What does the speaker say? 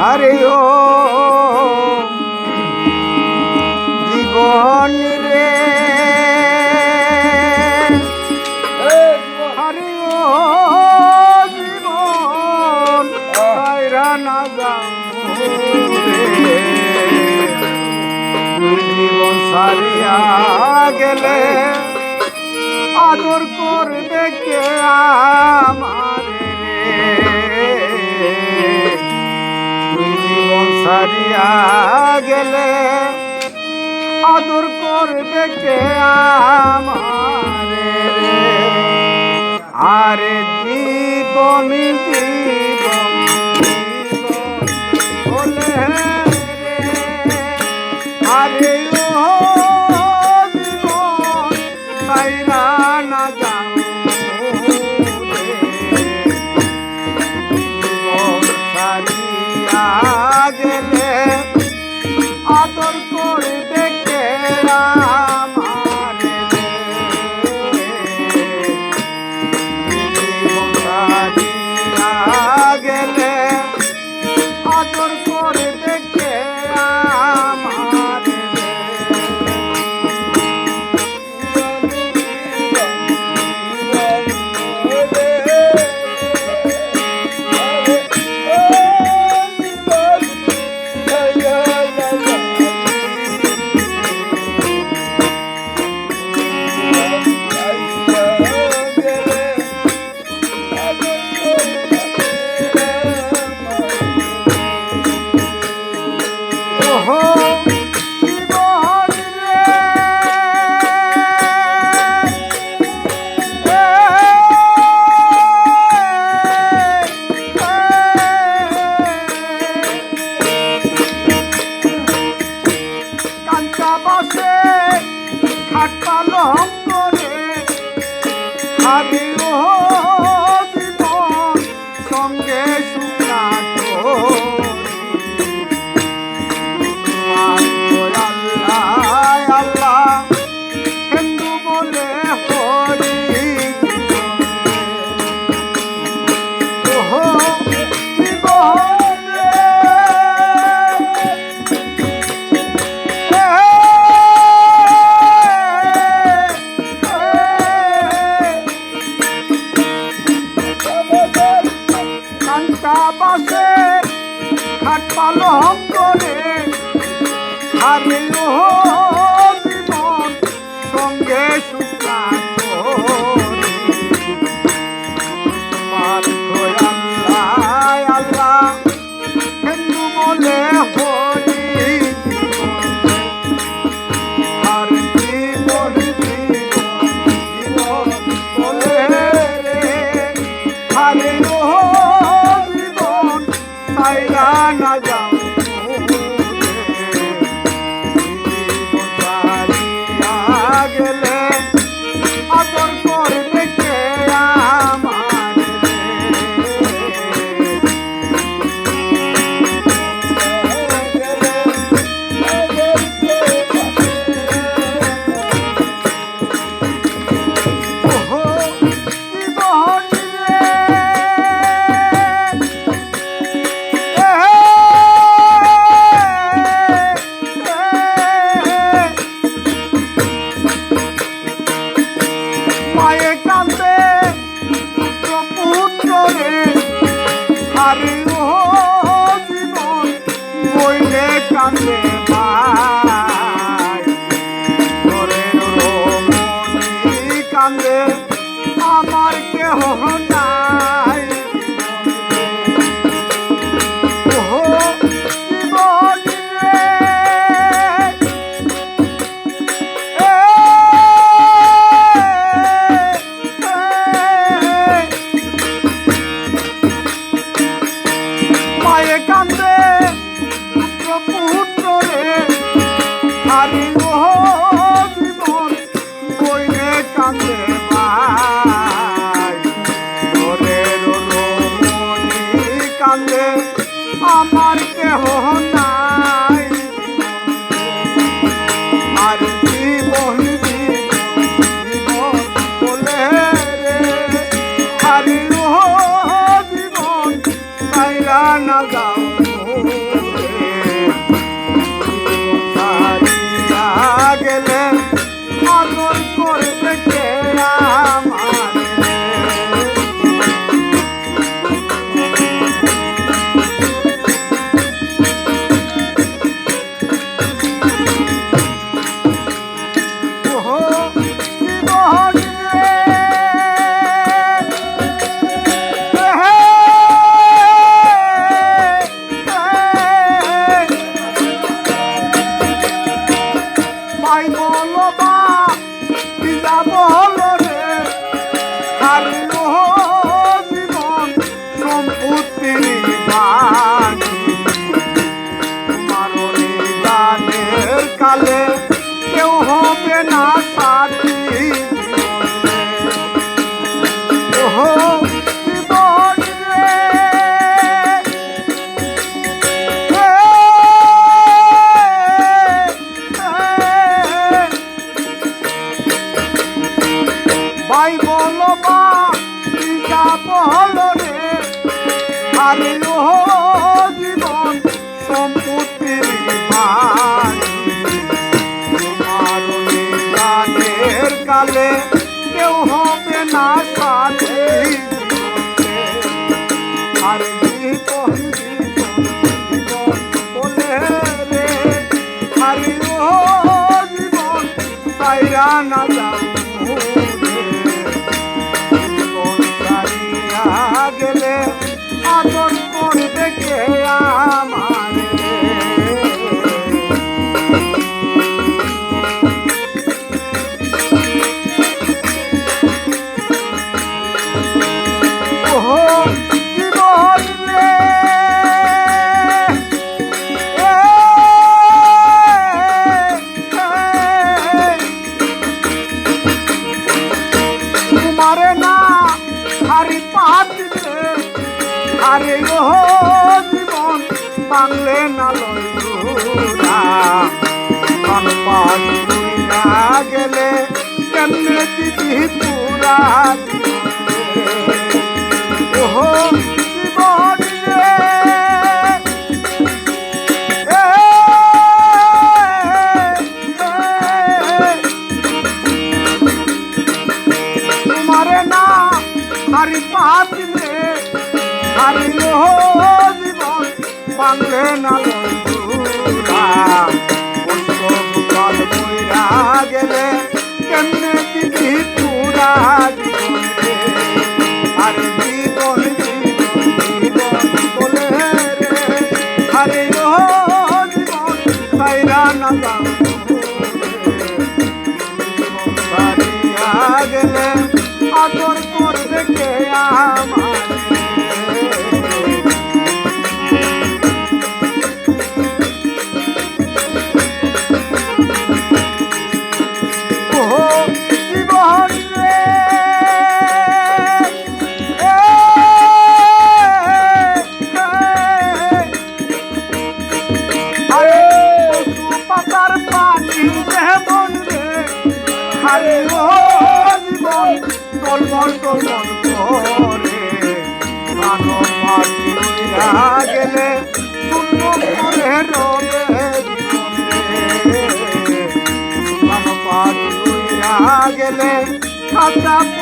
হরে ও জীবন রে। হরে ও জীবন রানা জীবন সারিয়া গেলে আদর করবে কে আ হারিয়া গেলে আদর করবে কে আমারে আরে জীবন জীবন বলে আরে ও জীবন পাইরা ভঙ্গরে আমি না যাও। 新好 বলে কেউ হবে না সাথী ভাই বলো মা পিতা বলো রে হারিল জীবন সম্পত্তির মা কালে বন্ধুরা সম্পদ তুইরা গেলে কেমনে দিদি পুরা ওহো হারি পাতিলে হারি জীবন বাংলে না কেমনে দিদি পুরা আর জীবন জীবন জীবন বলে রে আরে ও Stop.